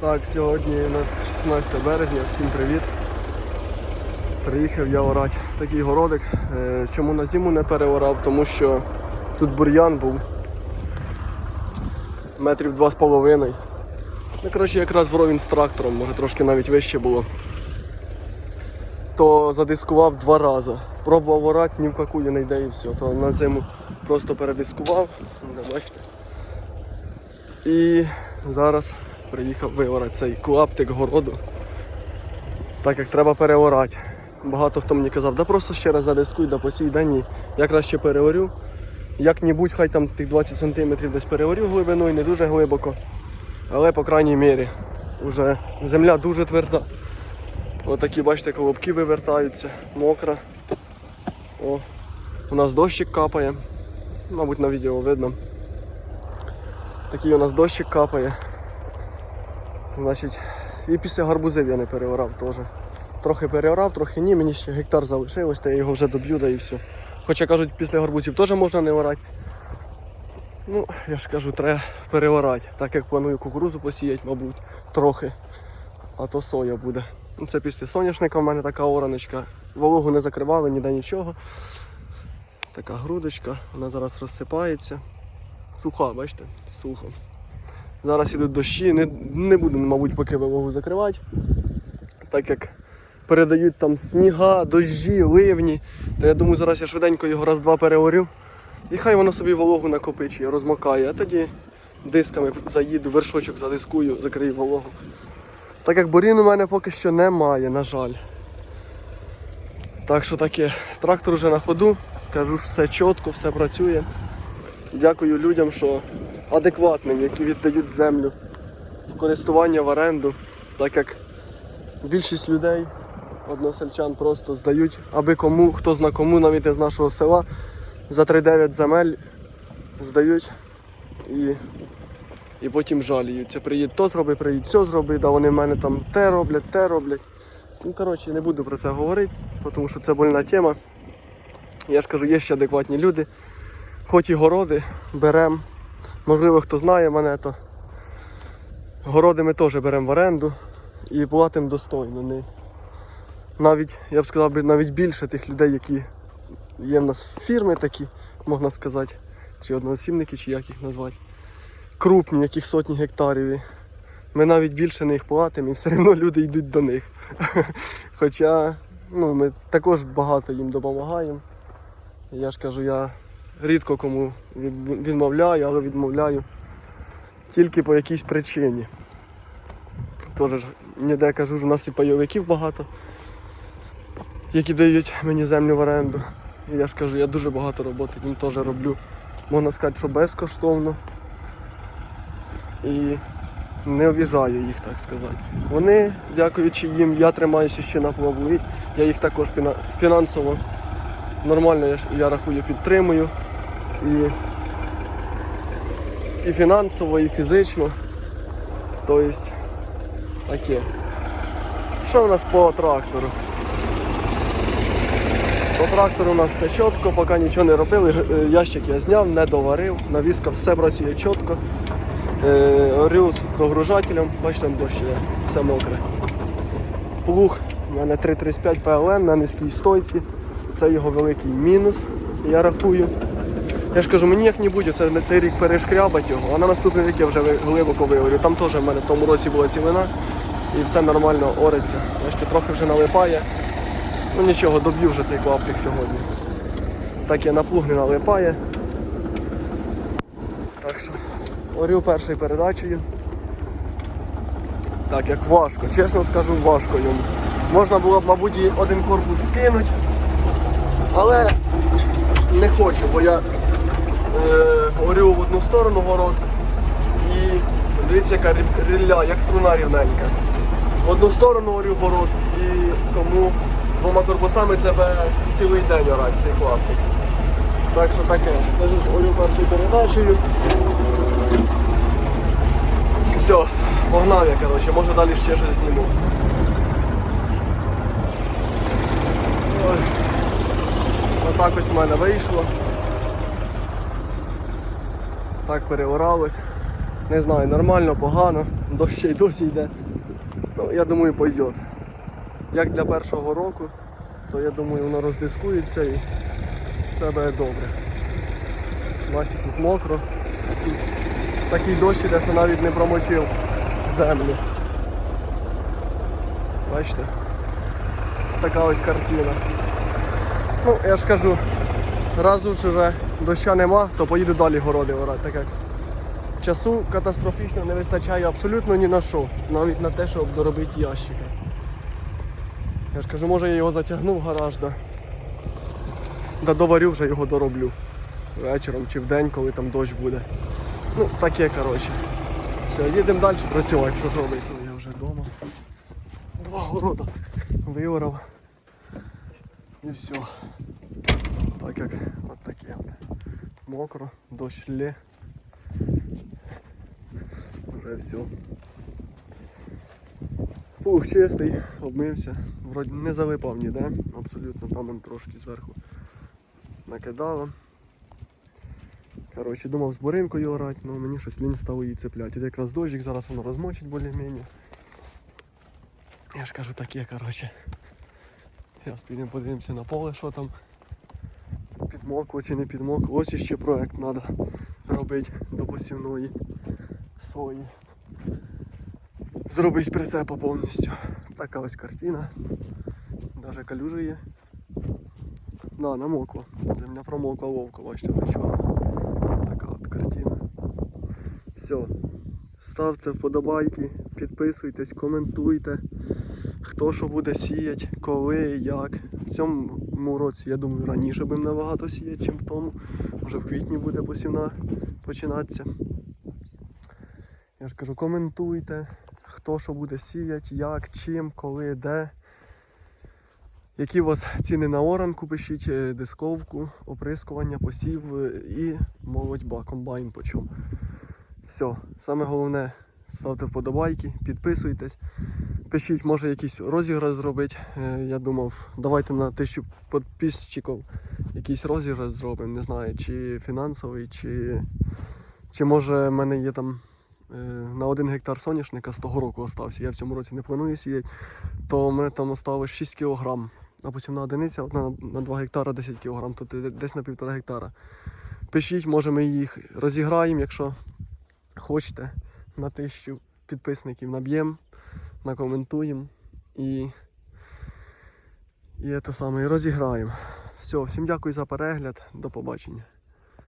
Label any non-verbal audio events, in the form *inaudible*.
Так, сьогодні у нас 16 березня, всім привіт. Приїхав я орати такий городик. Е, Чому на зиму не переорав? Тому що тут бур'ян був метрів два з половиною. Ну, коротше, якраз вровень з трактором, може трошки навіть вище було. То задискував два рази. Пробував орати, ні в какую не йде і все. То на зиму просто передискував. Да, бачите. І зараз приїхав виорати цей клаптик городу. Так як треба переорати. Багато хто мені казав, да просто ще раз задискуй, да по цій день я краще переорю. Як-небудь, хай там тих 20 см десь переорю глибиною, не дуже глибоко. Але по крайній мірі вже земля дуже тверда. Отакі, бачите, колобки вивертаються, мокра. О, у нас дощик капає. Мабуть, на відео видно. Такий у нас дощик капає. Значить, і після гарбузів я не переорав теж. Трохи переорав, трохи ні, мені ще гектар залишилось, то я його вже доб'ю, да і все. Хоча кажуть, після гарбузів теж можна не орати. Ну, я ж кажу, треба переорати. Так як планую кукурузу посіяти, мабуть, трохи. А то соя буде. Ну, Це після соняшника в мене така ораночка. Вологу не закривали, ніде нічого. Така грудочка, вона зараз розсипається. Суха, бачите? Сухо. Зараз ідуть дощі, не, не буду, мабуть, поки вологу закривати. Так як передають там сніга, дощі, ливні, то я думаю, зараз я швиденько його раз-два переорю. І хай воно собі вологу накопичує, розмокає, а тоді дисками заїду, вершочок задискую, закрию вологу. Так як борін у мене поки що немає, на жаль. Так що таке, трактор вже на ходу, кажу, все чітко, все працює. Дякую людям, що адекватним, які віддають землю в користування в оренду, так як більшість людей, односельчан, просто здають, аби кому, хто зна кому, навіть із нашого села, за 3-9 земель здають і, і потім жаліються. Приїдь то зроби, приїдь все зроби, да вони в мене там те роблять, те роблять. Ну, коротше, не буду про це говорити, тому що це больна тема. Я ж кажу, є ще адекватні люди. Хоч і городи беремо. Можливо, хто знає мене, то городи ми теж беремо в оренду і платимо достойно. Навіть, я б сказав, навіть більше тих людей, які є в нас фірми такі, можна сказати, чи одноосібники, чи як їх назвати. Крупні, яких сотні гектарів. Ми навіть більше них платимо і все одно люди йдуть до них. *laughs* Хоча ну, ми також багато їм допомагаємо. Я ж кажу, я рідко кому відмовляю, але відмовляю тільки по якійсь причині. Теж ж ніде кажу, що у нас і пайовиків багато, які дають мені землю в оренду. І я ж кажу, я дуже багато роботи їм теж роблю. Можна сказати, що безкоштовно. І не обіжаю їх, так сказати. Вони, дякуючи їм, я тримаюся ще на плаву. Я їх також фінансово нормально, я, я рахую, підтримую. І, і фінансово, і фізично. Тобто таке. Що у нас по трактору? По трактору у нас все чітко, поки нічого не робили. Е, Ящик я зняв, не доварив, навіска все працює чітко. Е, Орю з догружателем, бачите, там дощ є, все мокре. Плуг у мене 335 ПЛН на низькій стойці. Це його великий мінус, я рахую. Я ж кажу, мені як не буде, це на цей рік перешкрябать його, а на наступний рік я вже глибоко виорю. Там теж в мене в тому році була цілина і все нормально ориться. Бачите, трохи вже налипає. Ну нічого, доб'ю вже цей клаптик сьогодні. Так я на плуг не налипає. Так що орю першою передачею. Так, як важко, чесно скажу, важко йому. Можна було б, мабуть, один корпус скинути, але не хочу, бо я е, орю в одну сторону город і дивіться, яка рілля, як струна рівненька. В одну сторону орю город і тому двома корпусами це бе цілий день орати цей клаптик. Так що таке, кажу ж, орю першою передачею. Все, погнав я, коротше, може далі ще щось зніму. Ой. Отак ось в мене вийшло. Так переоралось. Не знаю, нормально, погано, дощ ще й досі йде. Ну, я думаю, пойде. Як для першого року, то я думаю, воно роздискується і все буде добре. Бачите, тут мокро. Такий дощ іде, що навіть не промочив землю. Бачите? Ось така ось картина. Ну, я ж кажу, раз уж вже доща нема, то поїду далі городи орати, так як часу катастрофічно не вистачає абсолютно ні на що, навіть на те, щоб доробити ящика. Я ж кажу, може я його затягну в гараж, да, да доварю вже його дороблю. Вечором чи вдень, коли там дощ буде. Ну, таке, коротше. Все, їдемо далі працювати, що робити. Я вже вдома. Два города виорав. І все. Так як от таке от. Мокро, дощ лє. Вже все. Фух, чистий, обмився. Вроді не залипав ніде, абсолютно там он трошки зверху накидало. Коротше, думав з буринкою орати, але мені щось лінь стало її цепляти. От якраз дощик, зараз воно розмочить більш-менш. Я ж кажу таке, коротше. Зараз підемо подивимося на поле, що там. Підмокло чи не підмокло. Ось іще проект треба робити до посівної сої. Зробити прицепа повністю. Така ось картина. Даже калюжа є. Да, намокла. Земля промокла вовка, бачите, чорна. Така от картина. Все. Ставте вподобайки, підписуйтесь, коментуйте. Хто що буде сіяти, коли, як. В цьому році, я думаю, раніше будемо набагато сіяти, ніж в тому. Вже в квітні буде посівна починатися. Я ж кажу, коментуйте, хто що буде сіяти, як, чим, коли, де. Які у вас ціни на оранку, пишіть е, дисковку, оприскування, посів е, і молодьба, комбайн по чому. Все, саме головне, ставте вподобайки, підписуйтесь. Пишіть, може якийсь розіграш зробити. Е, Я думав, давайте на тисячу підписчиків якийсь розіграш зробимо, не знаю, чи фінансовий, чи, чи може в мене є там е, на один гектар соняшника з того року остався. Я в цьому році не планую сіяти, то в мене там осталось 6 кг. А посівна одиниця одна на 2 гектара 10 кг, тобто десь на півтора гектара. Пишіть, може ми їх розіграємо, якщо хочете, на тисячу підписників наб'ємо, накоментуємо і, і це саме і розіграємо. Все, всім дякую за перегляд, до побачення.